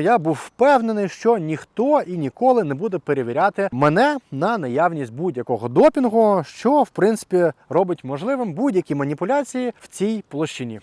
Я був впевнений, що ніхто і ніколи не буде перевіряти мене на наявність будь-якого допінгу, що в принципі робить можливим будь-які маніпуляції в цій площині.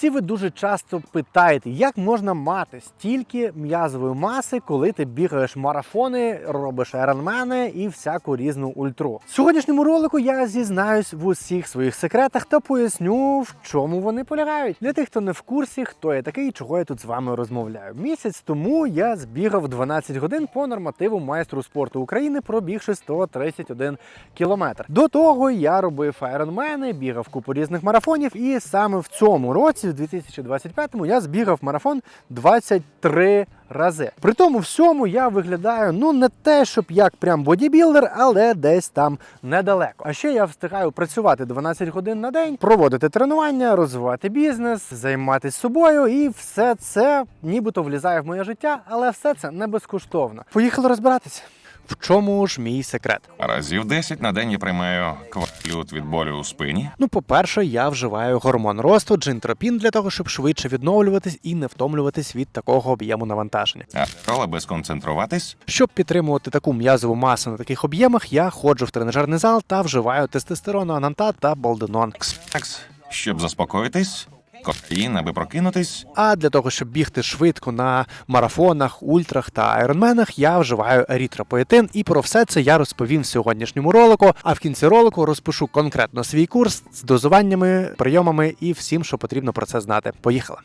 Всі ви дуже часто питаєте, як можна мати стільки м'язової маси, коли ти бігаєш марафони, робиш айронмени і всяку різну ультру. В сьогоднішньому ролику я зізнаюсь в усіх своїх секретах та поясню, в чому вони полягають. Для тих, хто не в курсі, хто я такий чого я тут з вами розмовляю. Місяць тому я збігав 12 годин по нормативу майстру спорту України, пробігши 131 кілометр. До того я робив айронмени, бігав купу різних марафонів, і саме в цьому році, в 2025-му, я збігав марафон 23 рази. При тому всьому я виглядаю ну не те, щоб як прям бодібілдер, але десь там недалеко. А ще я встигаю працювати 12 годин на день, проводити тренування, розвивати бізнес, займатися собою, і все це нібито влізає в моє життя, але все це не безкоштовно. Поїхали розбиратися. В чому ж мій секрет? Разів 10 на день я приймаю квалют від болю у спині. Ну, по-перше, я вживаю гормон росту джинтропін для того, щоб швидше відновлюватись і не втомлюватись від такого об'єму навантаження. А рола без концентруватись. Щоб підтримувати таку м'язову масу на таких об'ємах, я ходжу в тренажерний зал та вживаю тестостерону ананта та болденон. Кс, щоб заспокоїтись. Кофеїн, аби прокинутись. А для того, щоб бігти швидко на марафонах, ультрах та айронменах, я вживаю ерітропоетин. І про все це я розповім в сьогоднішньому ролику. А в кінці ролику розпишу конкретно свій курс з дозуваннями, прийомами і всім, що потрібно про це знати. Поїхали!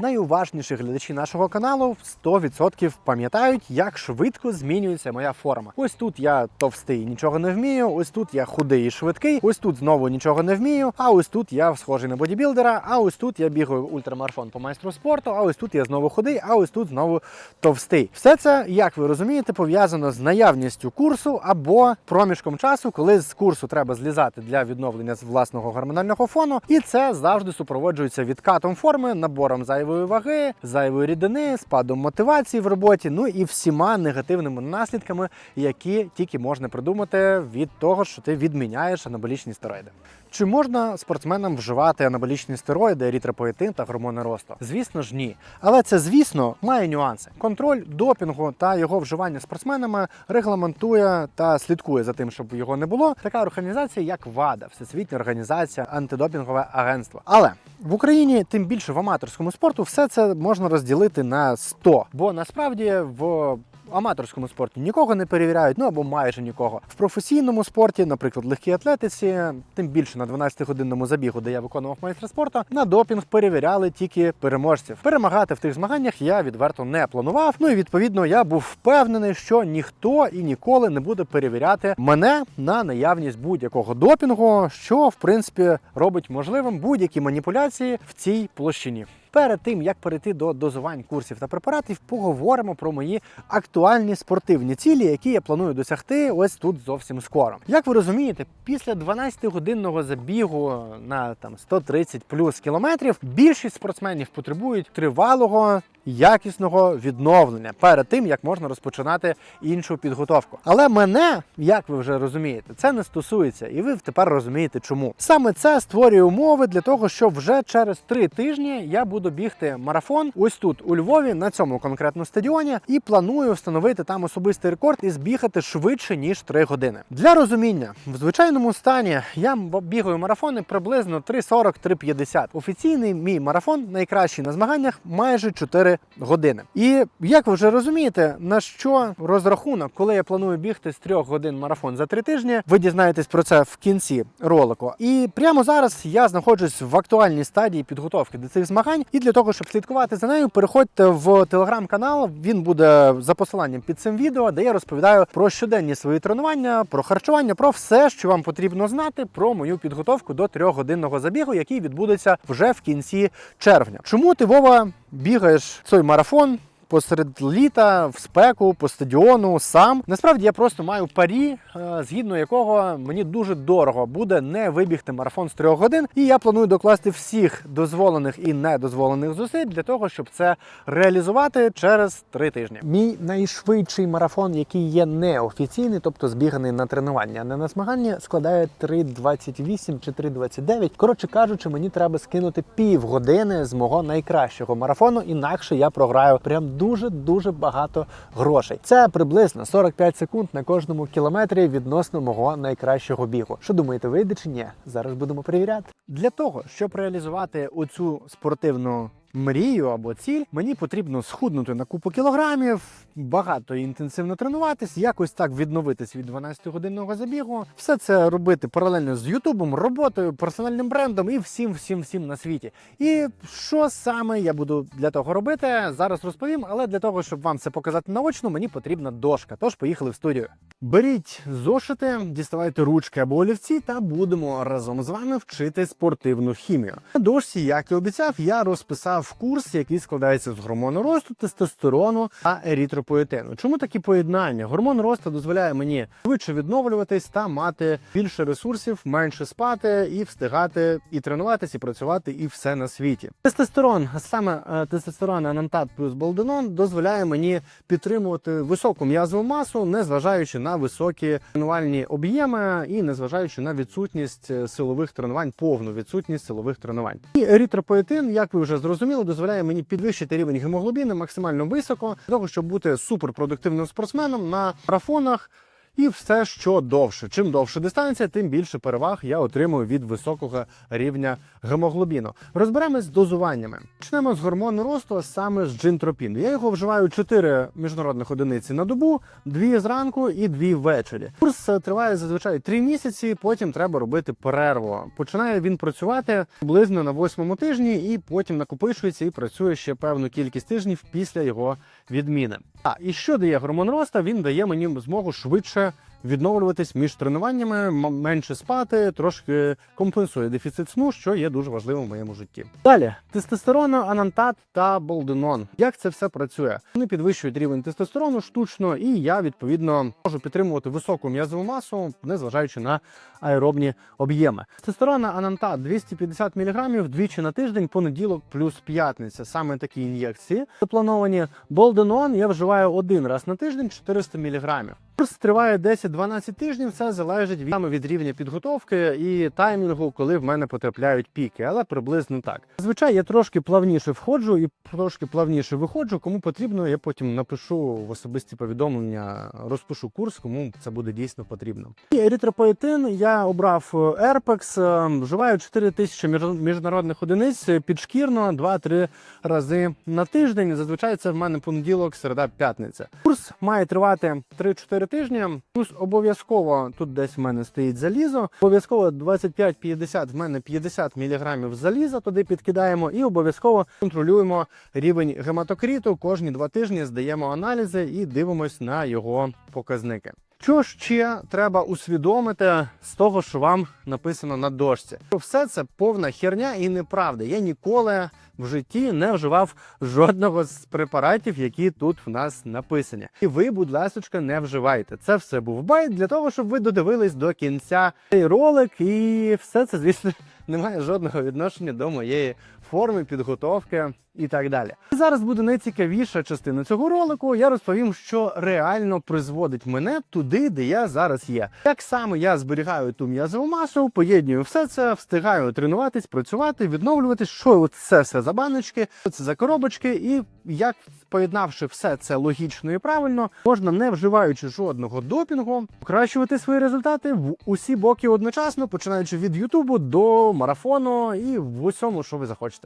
Найуважніші глядачі нашого каналу 100% пам'ятають, як швидко змінюється моя форма. Ось тут я товстий, нічого не вмію. Ось тут я худий і швидкий. Ось тут знову нічого не вмію. А ось тут я схожий на бодібілдера. А ось тут я бігаю ультрамарафон по майстру спорту. А ось тут я знову худий. А ось тут знову товстий. Все це, як ви розумієте, пов'язано з наявністю курсу або проміжком часу, коли з курсу треба злізати для відновлення з власного гормонального фону. І це завжди супроводжується відкатом форми, набором зайвої ваги, зайвої рідини, спадом мотивації в роботі, ну і всіма негативними наслідками, які тільки можна придумати від того, що ти відміняєш анаболічні стероїди. Чи можна спортсменам вживати анаболічні стероїди, ерітропоетин та гормони росту? Звісно ж, ні. Але це, звісно, має нюанси. Контроль допінгу та його вживання спортсменами регламентує та слідкує за тим, щоб його не було. Така організація, як ВАДА, Всесвітня організація антидопінгове агентство. Але в Україні, тим більше в аматорському спорту, все це можна розділити на 100. Бо насправді в аматорському спорті нікого не перевіряють, ну або майже нікого. В професійному спорті, наприклад, легкій атлетиці, тим більше на 12-годинному забігу, де я виконував майстра спорту, на допінг перевіряли тільки переможців. Перемагати в тих змаганнях я відверто не планував. Ну і відповідно я був впевнений, що ніхто і ніколи не буде перевіряти мене на наявність будь-якого допінгу, що в принципі робить можливим будь-які маніпуляції в цій площині. Перед тим як перейти до дозувань курсів та препаратів, поговоримо про мої актуальні спортивні цілі, які я планую досягти ось тут зовсім скоро. Як ви розумієте, після 12-годинного забігу на там 130 плюс кілометрів більшість спортсменів потребують тривалого. Якісного відновлення перед тим як можна розпочинати іншу підготовку. Але мене, як ви вже розумієте, це не стосується, і ви тепер розумієте, чому саме це створює умови для того, щоб вже через три тижні я буду бігти марафон ось тут у Львові на цьому конкретному стадіоні, і планую встановити там особистий рекорд і збігати швидше ніж 3 години. Для розуміння, в звичайному стані я бігаю марафони приблизно 3.40-3.50. Офіційний мій марафон найкращий на змаганнях майже 4 години. І як ви вже розумієте, на що розрахунок, коли я планую бігти з 3 годин марафон за 3 тижні, ви дізнаєтесь про це в кінці ролику. І прямо зараз я знаходжусь в актуальній стадії підготовки до цих змагань. І для того, щоб слідкувати за нею, переходьте в телеграм-канал. Він буде за посиланням під цим відео, де я розповідаю про щоденні свої тренування, про харчування, про все, що вам потрібно знати про мою підготовку до 3-годинного забігу, який відбудеться вже в кінці червня. Чому ти Вова бігаєш цей марафон? Посеред літа в спеку по стадіону сам. Насправді я просто маю парі, е, згідно якого мені дуже дорого буде не вибігти марафон з трьох годин. І я планую докласти всіх дозволених і недозволених зусиль для того, щоб це реалізувати через три тижні. Мій найшвидший марафон, який є неофіційний, тобто збіганий на тренування, а не на змагання, складає 3.28 чи 3.29. Коротше кажучи, мені треба скинути півгодини з мого найкращого марафону, інакше я програю прям дуже дуже багато грошей. Це приблизно 45 секунд на кожному кілометрі відносно мого найкращого бігу. Що думаєте, вийде чи ні? Зараз будемо перевіряти. Для того щоб реалізувати оцю спортивну мрію або ціль, мені потрібно схуднути на купу кілограмів, багато і інтенсивно тренуватись, якось так відновитись від 12-годинного забігу. Все це робити паралельно з Ютубом, роботою, персональним брендом і всім, всім, всім на світі. І що саме я буду для того робити, зараз розповім. Але для того, щоб вам це показати наочно, мені потрібна дошка. Тож поїхали в студію. Беріть зошити, діставайте ручки або олівці, та будемо разом з вами вчити спортивну хімію. На дошці, як і обіцяв, я розписав курс, який складається з гормону росту, тестостерону та ерітропоетину. Чому такі поєднання? Гормон росту дозволяє мені швидше відновлюватись та мати більше ресурсів, менше спати і встигати і тренуватись, і працювати, і все на світі. Тестостерон, саме е, тестостерон анантат плюс болденон, дозволяє мені підтримувати високу м'язову масу, незважаючи на високі тренувальні об'єми і незважаючи на відсутність е, силових тренувань, повну відсутність силових тренувань. І ерітропоетин, як ви вже зрозуміли, дозволяє мені підвищити рівень гемоглобіну максимально високо, для того, щоб бути суперпродуктивним спортсменом на марафонах. І все, що довше. Чим довше дистанція, тим більше переваг я отримую від високого рівня гемоглобіну. Розберемось з дозуваннями. Почнемо з гормону росту, саме з джинтропіну. Я його вживаю 4 міжнародних одиниці на добу, 2 зранку і 2 ввечері. Курс е, триває зазвичай 3 місяці. Потім треба робити перерву. Починає він працювати приблизно на восьмому тижні, і потім накопичується і працює ще певну кількість тижнів після його відміни. А і що дає гормон роста? Він дає мені змогу швидше відновлюватись між тренуваннями, менше спати, трошки компенсує дефіцит сну, що є дуже важливим в моєму житті. Далі тестостерон, анантат та болденон. Як це все працює? Вони підвищують рівень тестостерону штучно, і я відповідно можу підтримувати високу м'язову масу, незважаючи на аеробні об'єми. Тестостерон анантат 250 мг двічі на тиждень, понеділок плюс п'ятниця. Саме такі ін'єкції заплановані. Болденон я вживаю один раз на тиждень 400 мг. Курс триває 10-12 тижнів. Це залежить від, від рівня підготовки і таймінгу, коли в мене потрапляють піки, але приблизно так. Зазвичай я трошки плавніше входжу і трошки плавніше виходжу. Кому потрібно, я потім напишу в особисті повідомлення, розпишу курс, кому це буде дійсно потрібно. І еритропоетин я обрав е, Ерпекс, е, вживаю 4 тисячі міжнародних одиниць підшкірно 2-3 рази на тиждень. Зазвичай це в мене понеділок, середа, п'ятниця. Курс має тривати 3-4 тижні. Плюс обов'язково тут десь в мене стоїть залізо. Обов'язково 25-50, в мене 50 мг заліза туди підкидаємо, і обов'язково контролюємо рівень гематокріту. Кожні два тижні здаємо аналізи і дивимось на його показники. Що ще треба усвідомити з того, що вам написано на дошці? Все це повна херня і неправда. Я ніколи в житті не вживав жодного з препаратів, які тут в нас написані. І ви, будь ласочка, не вживайте. Це все був байт для того, щоб ви додивились до кінця цей ролик, і все це, звісно, не має жодного відношення до моєї форми підготовки і так далі. І зараз буде найцікавіша частина цього ролику. Я розповім, що реально призводить мене туди, де я зараз є. Як саме я зберігаю ту м'язову масу, поєднюю все це, встигаю тренуватись, працювати, відновлюватись, що це все за баночки, що це за коробочки, і як поєднавши все це логічно і правильно, можна не вживаючи жодного допінгу, покращувати свої результати в усі боки одночасно, починаючи від Ютубу до марафону і в усьому, що ви захочете.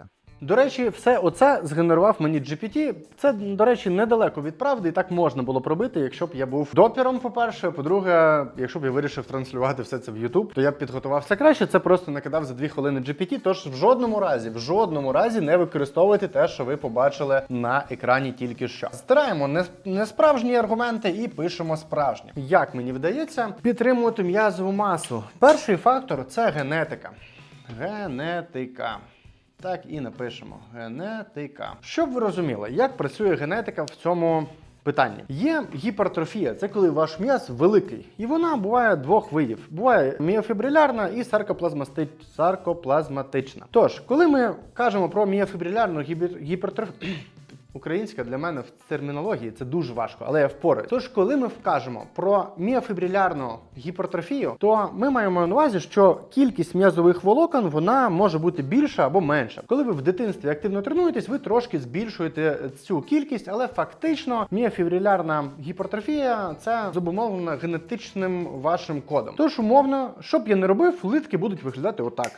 До речі, все оце згенерував мені GPT. Це, до речі, недалеко від правди, і так можна було б робити, якщо б я був допером, по-перше. По-друге, якщо б я вирішив транслювати все це в YouTube, то я б підготувався краще. Це просто накидав за дві хвилини GPT. Тож в жодному разі, в жодному разі не використовуйте те, що ви побачили на екрані тільки що. Стираємо не, не справжні аргументи і пишемо справжні. Як мені вдається підтримувати м'язову масу? Перший фактор це генетика. Генетика. Так і напишемо. Генетика. Щоб ви розуміли, як працює генетика в цьому питанні. Є гіпертрофія, це коли ваш м'яз великий, і вона буває двох видів: буває міофібрилярна і саркоплазмасти- саркоплазматична. Тож, коли ми кажемо про міофібрилярну гіпертрофію. Українська для мене в термінології це дуже важко, але я впораюсь. Тож, коли ми вкажемо про міофібрилярну гіпертрофію, то ми маємо на увазі, що кількість м'язових волокон вона може бути більша або менша. Коли ви в дитинстві активно тренуєтесь, ви трошки збільшуєте цю кількість, але фактично міофібрилярна гіпертрофія це зумовлена генетичним вашим кодом. Тож, умовно, що б я не робив, литки будуть виглядати отак.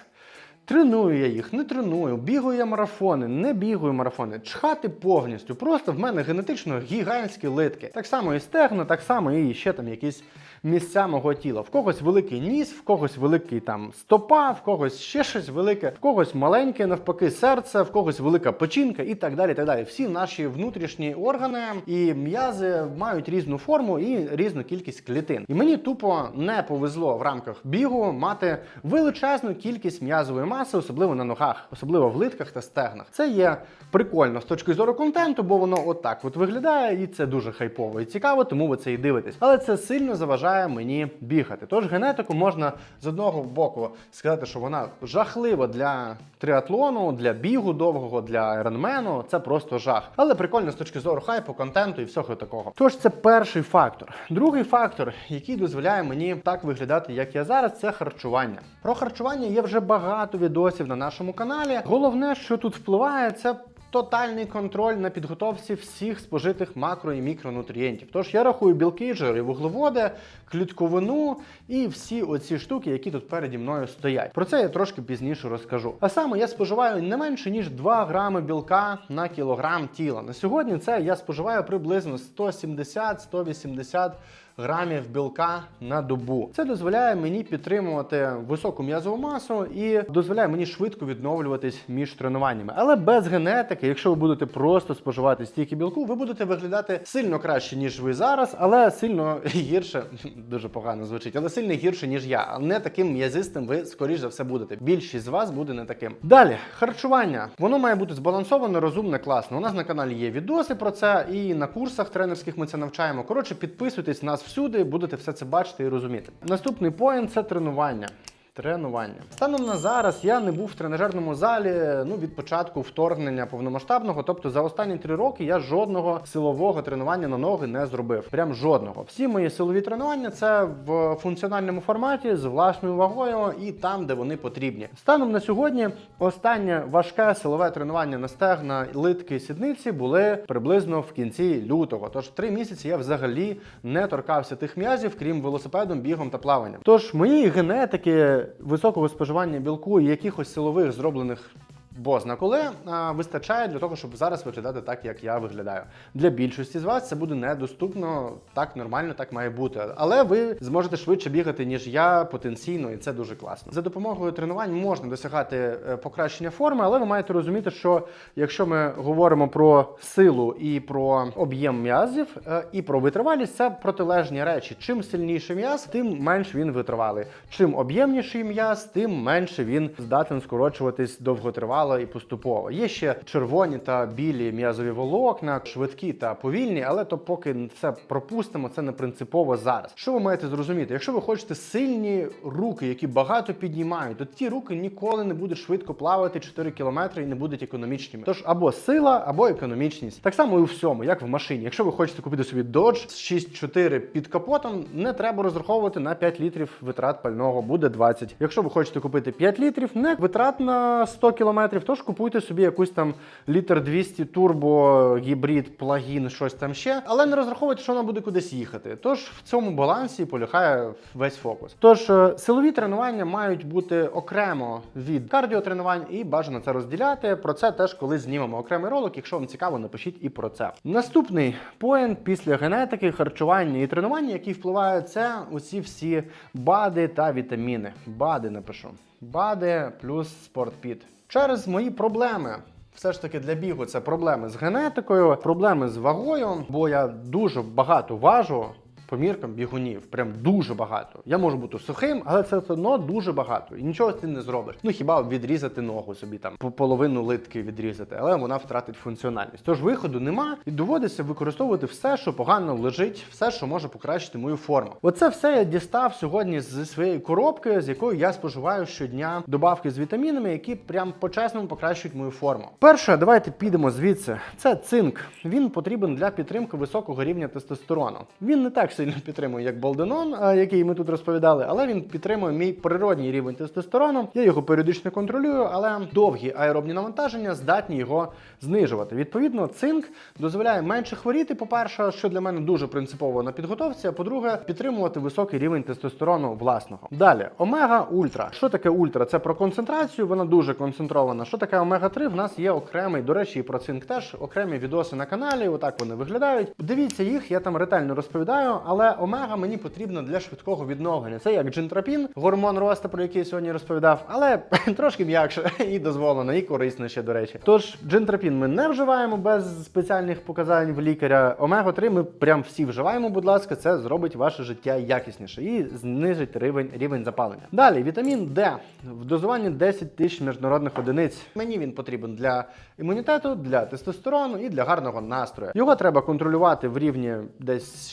Треную я їх, не треную, бігаю я марафони, не бігаю марафони, чхати повністю. Просто в мене генетично гігантські литки. Так само і стегна, так само і ще там якісь місця мого тіла. В когось великий ніс, в когось великий там стопа, в когось ще щось велике, в когось маленьке, навпаки, серце, в когось велика печінка і так далі. так далі. Всі наші внутрішні органи і м'язи мають різну форму і різну кількість клітин. І мені тупо не повезло в рамках бігу мати величезну кількість м'язової маси, особливо на ногах, особливо в литках та стегнах. Це є прикольно з точки зору контенту, бо воно отак от виглядає, і це дуже хайпово і цікаво, тому ви це і дивитесь. Але це сильно заважає мені бігати. Тож генетику можна з одного боку сказати, що вона жахлива для триатлону, для бігу довгого, для айронмену. Це просто жах. Але прикольно з точки зору хайпу, контенту і всього такого. Тож це перший фактор. Другий фактор, який дозволяє мені так виглядати, як я зараз, це харчування. Про харчування є вже багато відосів на нашому каналі. Головне, що тут впливає, це тотальний контроль на підготовці всіх спожитих макро і мікронутрієнтів. Тож я рахую білки, жири, вуглеводи, клітковину і всі оці штуки, які тут переді мною стоять. Про це я трошки пізніше розкажу. А саме я споживаю не менше ніж 2 грами білка на кілограм тіла. На сьогодні це я споживаю приблизно 170-180 грамів білка на добу. Це дозволяє мені підтримувати високу м'язову масу і дозволяє мені швидко відновлюватись між тренуваннями. Але без генетики, якщо ви будете просто споживати стільки білку, ви будете виглядати сильно краще, ніж ви зараз, але сильно гірше, дуже погано звучить, але сильно гірше, ніж я. Не таким м'язистим ви скоріш за все будете. Більшість з вас буде не таким. Далі харчування. Воно має бути збалансоване, розумне, класно. У нас на каналі є відоси про це, і на курсах тренерських ми це навчаємо. Коротше, підписуйтесь на нас всюди, будете все це бачити і розуміти. Наступний поінт це тренування. Тренування станом на зараз я не був в тренажерному залі ну від початку вторгнення повномасштабного. Тобто за останні три роки я жодного силового тренування на ноги не зробив. Прям жодного. Всі мої силові тренування це в функціональному форматі з власною вагою і там, де вони потрібні. Станом на сьогодні останнє важке силове тренування на стегна, литки, сідниці були приблизно в кінці лютого. Тож три місяці я взагалі не торкався тих м'язів, крім велосипедом, бігом та плаванням. Тож моєї генетики високого споживання білку і якихось силових зроблених бозна коли а, вистачає для того, щоб зараз виглядати так, як я виглядаю. Для більшості з вас це буде недоступно так нормально, так має бути. Але ви зможете швидше бігати, ніж я потенційно, і це дуже класно. За допомогою тренувань можна досягати е, покращення форми, але ви маєте розуміти, що якщо ми говоримо про силу і про об'єм м'язів, е, і про витривалість, це протилежні речі. Чим сильніший м'яз, тим менш він витривалий. Чим об'ємніший м'яз, тим менше він здатен скорочуватись довготривало і поступово. Є ще червоні та білі м'язові волокна, швидкі та повільні, але то поки все пропустимо, це не принципово зараз. Що ви маєте зрозуміти? Якщо ви хочете сильні руки, які багато піднімають, то ті руки ніколи не будуть швидко плавати 4 кілометри і не будуть економічними. Тож або сила, або економічність. Так само і у всьому, як в машині. Якщо ви хочете купити собі Dodge з 6.4 під капотом, не треба розраховувати на 5 літрів витрат пального, буде 20. Якщо ви хочете купити 5 літрів, не витрат на 100 кілометрів, тож купуйте собі якусь там літр 200 турбо, гібрид, плагін, щось там ще, але не розраховуйте, що вона буде кудись їхати. Тож в цьому балансі полягає весь фокус. Тож е, силові тренування мають бути окремо від кардіотренувань і бажано це розділяти. Про це теж коли знімемо окремий ролик. Якщо вам цікаво, напишіть і про це. Наступний поінт після генетики, харчування і тренування, який впливає, це усі всі БАДи та вітаміни. БАДи напишу. БАДи плюс спортпіт. Через мої проблеми. Все ж таки для бігу це проблеми з генетикою, проблеми з вагою, бо я дуже багато важу. По міркам бігунів. Прям дуже багато. Я можу бути сухим, але це все одно дуже багато. І нічого цим не зробиш. Ну хіба відрізати ногу собі там по половину литки відрізати, але вона втратить функціональність. Тож виходу нема, і доводиться використовувати все, що погано лежить, все, що може покращити мою форму. Оце все я дістав сьогодні зі своєї коробки, з якою я споживаю щодня добавки з вітамінами, які прям по-чесному покращують мою форму. Перше, давайте підемо звідси. Це цинк. Він потрібен для підтримки високого рівня тестостерону. Він не так сильно підтримує, як болденон, який ми тут розповідали, але він підтримує мій природній рівень тестостерону. Я його періодично контролюю, але довгі аеробні навантаження здатні його знижувати. Відповідно, цинк дозволяє менше хворіти. По-перше, що для мене дуже принципово на підготовці. А по-друге, підтримувати високий рівень тестостерону власного. Далі, омега ультра. Що таке ультра? Це про концентрацію. Вона дуже концентрована. Що таке омега 3 В нас є окремий, до речі, і про цинк теж окремі відоси на каналі. Отак вони виглядають. Дивіться їх, я там ретельно розповідаю. Але омега мені потрібна для швидкого відновлення. Це як джинтропін, гормон росту, про який я сьогодні розповідав, але трошки м'якше і дозволено, і корисно ще до речі. Тож джинтропін ми не вживаємо без спеціальних показань в лікаря. Омега 3 ми прям всі вживаємо, будь ласка, це зробить ваше життя якісніше і знизить рівень, рівень запалення. Далі вітамін Д в дозуванні 10 тисяч міжнародних одиниць. Мені він потрібен для імунітету, для тестостерону і для гарного настрою. Його треба контролювати в рівні десь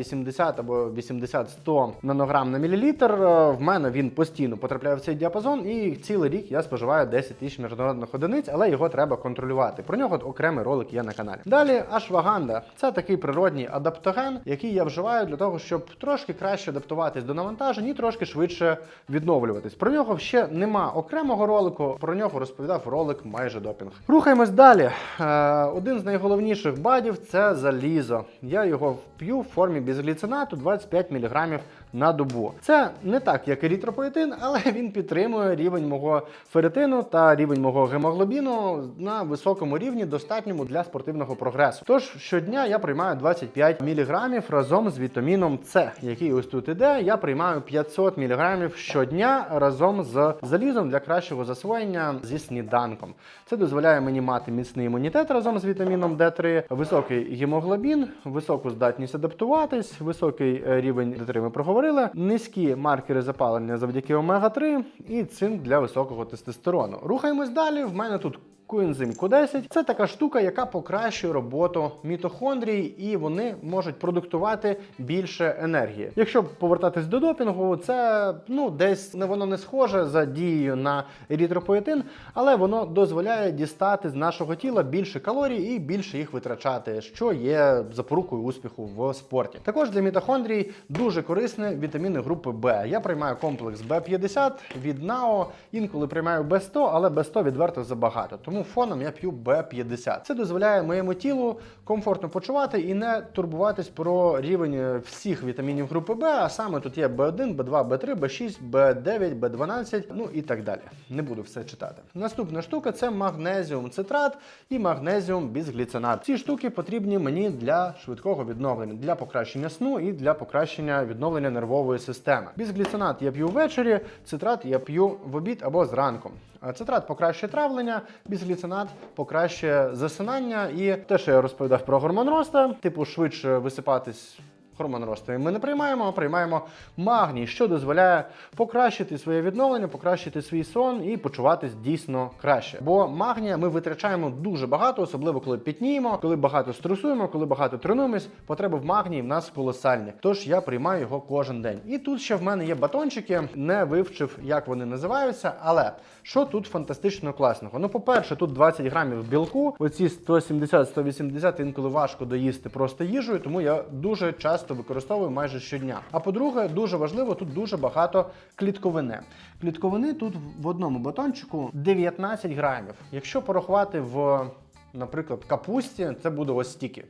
60-80 або 80-100 нанограм на мілілітр. Е, В мене він постійно потрапляє в цей діапазон, і цілий рік я споживаю 10 тисяч міжнародних одиниць, але його треба контролювати. Про нього окремий ролик є на каналі. Далі ашваганда це такий природній адаптоген, який я вживаю для того, щоб трошки краще адаптуватись до навантажень і трошки швидше відновлюватись. Про нього ще нема окремого ролику. Про нього розповідав ролик майже допінг. Рухаємось далі. Е, один з найголовніших бадів це залізо. Я його п'ю в формі безгліцинату 25 мг на добу. Це не так, як ерітропоетин, але він підтримує рівень мого ферритину та рівень мого гемоглобіну на високому рівні, достатньому для спортивного прогресу. Тож щодня я приймаю 25 мг разом з вітаміном С, який ось тут іде. Я приймаю 500 мг щодня разом з залізом для кращого засвоєння зі сніданком. Це дозволяє мені мати міцний імунітет разом з вітаміном D3, високий гемоглобін, високу здатність адаптуватись, високий е, рівень D3 ми проговорили, низькі маркери запалення завдяки омега-3 і цинк для високого тестостерону. Рухаємось далі. В мене тут Коензим Q10 це така штука, яка покращує роботу мітохондрій, і вони можуть продуктувати більше енергії. Якщо повертатись до допінгу, це ну десь не воно не схоже за дією на ерітропоетин, але воно дозволяє дістати з нашого тіла більше калорій і більше їх витрачати, що є запорукою успіху в спорті. Також для мітохондрій дуже корисні вітаміни групи Б. Я приймаю комплекс Б50 від НАО, інколи приймаю Б100, але Б100 відверто забагато. Тому фоном я п'ю Б50. Це дозволяє моєму тілу комфортно почувати і не турбуватись про рівень всіх вітамінів групи Б. А саме тут є Б1, Б2, Б3, Б6, Б9, Б12, ну і так далі. Не буду все читати. Наступна штука це магнезіум цитрат і магнезіум бізгліцинат. Ці штуки потрібні мені для швидкого відновлення, для покращення сну і для покращення відновлення нервової системи. Бізгліцинат я п'ю ввечері, цитрат я п'ю в обід або зранку. Цитрат покращує травлення, бізгліцинат покращує засинання і те, що я розповідав про гормон роста, типу швидше висипатись. Гормон росту ми не приймаємо, а приймаємо магній, що дозволяє покращити своє відновлення, покращити свій сон і почуватись дійсно краще. Бо магнія ми витрачаємо дуже багато, особливо коли пітніємо, коли багато стресуємо, коли багато тренуємось. Потреби в магнії в нас колосальні. Тож я приймаю його кожен день. І тут ще в мене є батончики, не вивчив, як вони називаються. Але що тут фантастично класного? Ну, по-перше, тут 20 грамів білку. Оці 170-180 інколи важко доїсти просто їжею, тому я дуже часто використовую майже щодня. А по-друге, дуже важливо, тут дуже багато клітковини. Клітковини тут в одному батончику 19 грамів. Якщо порахувати в, наприклад, капусті, це буде ось стільки.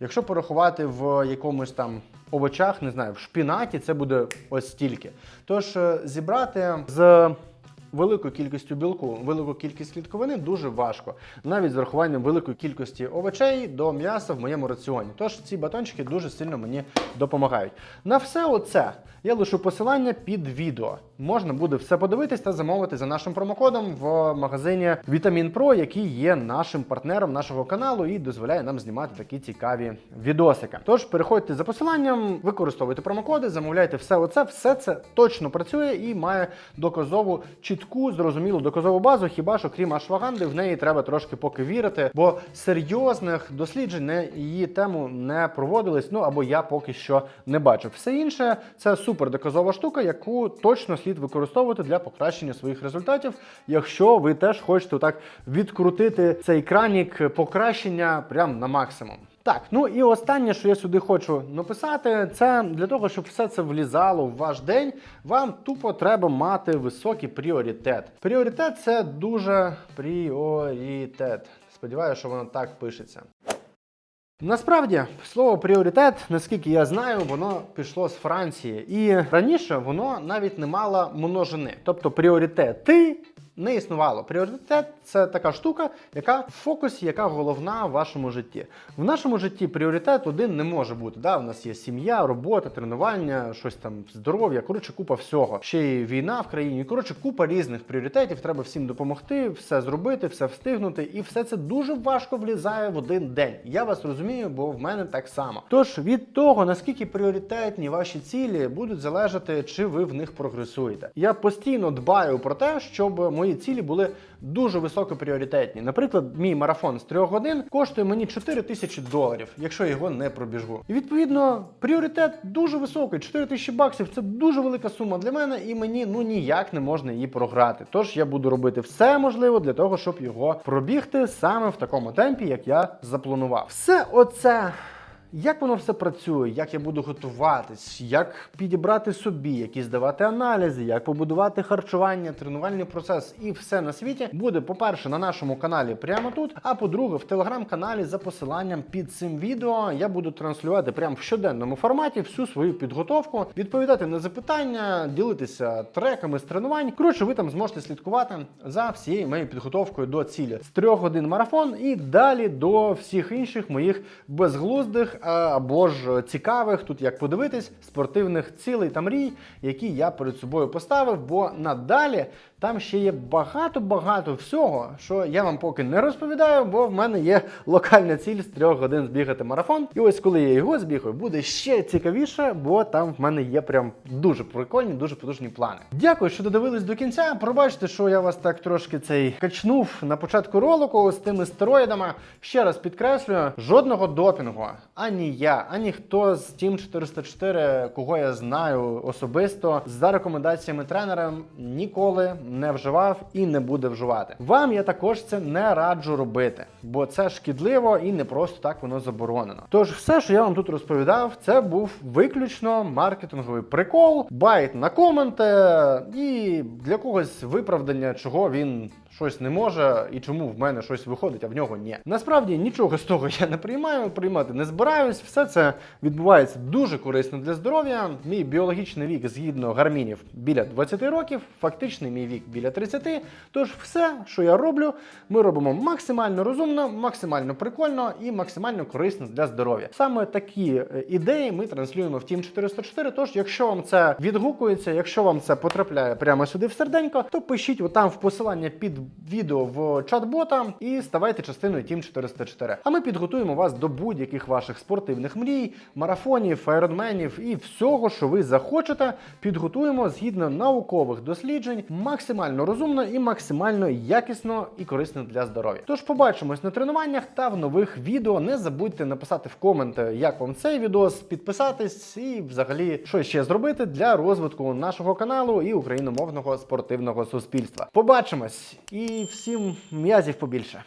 Якщо порахувати в якомусь там овочах, не знаю, в шпінаті, це буде ось стільки. Тож е, зібрати з великою кількістю білку, велику кількість клітковини дуже важко, навіть з врахуванням великої кількості овочей до м'яса в моєму раціоні. Тож ці батончики дуже сильно мені допомагають. На все оце я лишу посилання під відео. Можна буде все подивитись та замовити за нашим промокодом в магазині Vitamin Pro, який є нашим партнером нашого каналу і дозволяє нам знімати такі цікаві відосики. Тож переходьте за посиланням, використовуйте промокоди, замовляйте все оце, все це точно працює і має доказову чітку, зрозумілу доказову базу. Хіба що крім ашваганди, в неї треба трошки поки вірити, бо серйозних досліджень на її тему не проводились. Ну або я поки що не бачив. Все інше це супер доказова штука, яку точно слід використовувати для покращення своїх результатів, якщо ви теж хочете так відкрутити цей кранік покращення прям на максимум. Так, ну і останнє, що я сюди хочу написати, це для того, щоб все це влізало в ваш день, вам тупо треба мати високий пріоритет. Пріоритет це дуже пріоритет. Сподіваюся, що воно так пишеться. Насправді слово пріоритет, наскільки я знаю, воно пішло з Франції, і раніше воно навіть не мало множини. Тобто пріоритети не існувало. Пріоритет це така штука, яка в фокусі, яка головна в вашому житті. В нашому житті пріоритет один не може бути. Да? У нас є сім'я, робота, тренування, щось там здоров'я. Коротше, купа всього. Ще й війна в країні. Коротше, купа різних пріоритетів. Треба всім допомогти, все зробити, все встигнути. І все це дуже важко влізає в один день. Я вас розумію, бо в мене так само. Тож від того, наскільки пріоритетні ваші цілі, будуть залежати, чи ви в них прогресуєте. Я постійно дбаю про те, щоб мої цілі були дуже високопріоритетні. Наприклад, мій марафон з трьох годин коштує мені 4 тисячі доларів, якщо я його не пробіжу. І відповідно пріоритет дуже високий. 4 тисячі баксів це дуже велика сума для мене, і мені ну ніяк не можна її програти. Тож я буду робити все можливе для того, щоб його пробігти саме в такому темпі, як я запланував. Все оце. Як воно все працює, як я буду готуватись, як підібрати собі, які здавати аналізи, як побудувати харчування, тренувальний процес? І все на світі буде, по-перше, на нашому каналі прямо тут. А по-друге, в телеграм-каналі за посиланням під цим відео я буду транслювати прямо в щоденному форматі всю свою підготовку, відповідати на запитання, ділитися треками з тренувань. Коротше, ви там зможете слідкувати за всією моєю підготовкою до цілі. З трьох годин марафон і далі до всіх інших моїх безглуздих або ж цікавих, тут як подивитись, спортивних цілей та мрій, які я перед собою поставив. Бо надалі там ще є багато-багато всього, що я вам поки не розповідаю, бо в мене є локальна ціль з трьох годин збігати марафон. І ось коли я його збігаю, буде ще цікавіше, бо там в мене є прям дуже прикольні, дуже потужні плани. Дякую, що додивились до кінця. Пробачте, що я вас так трошки цей качнув на початку ролику з тими стероїдами. Ще раз підкреслюю, жодного допінгу. Ані я, ані хто з Team 404, кого я знаю особисто, за рекомендаціями тренера ніколи не вживав і не буде вживати. Вам я також це не раджу робити, бо це шкідливо і не просто так воно заборонено. Тож, все, що я вам тут розповідав, це був виключно маркетинговий прикол, байт на коменти і для когось виправдання, чого він щось не може і чому в мене щось виходить, а в нього ні. Насправді нічого з того я не приймаю, приймати не збираюсь. Все це відбувається дуже корисно для здоров'я. Мій біологічний вік згідно гармінів біля 20 років, фактичний мій вік біля 30. Тож все, що я роблю, ми робимо максимально розумно, максимально прикольно і максимально корисно для здоров'я. Саме такі е, ідеї ми транслюємо в Team 404. Тож, якщо вам це відгукується, якщо вам це потрапляє прямо сюди в серденько, то пишіть отам в посилання під відео в чат-бота і ставайте частиною Team 404. А ми підготуємо вас до будь-яких ваших спортивних мрій, марафонів, айронменів і всього, що ви захочете. Підготуємо згідно наукових досліджень максимально розумно і максимально якісно і корисно для здоров'я. Тож побачимось на тренуваннях та в нових відео. Не забудьте написати в коменти, як вам цей відос, підписатись і взагалі що ще зробити для розвитку нашого каналу і україномовного спортивного суспільства. Побачимось і всім м'язів побільше.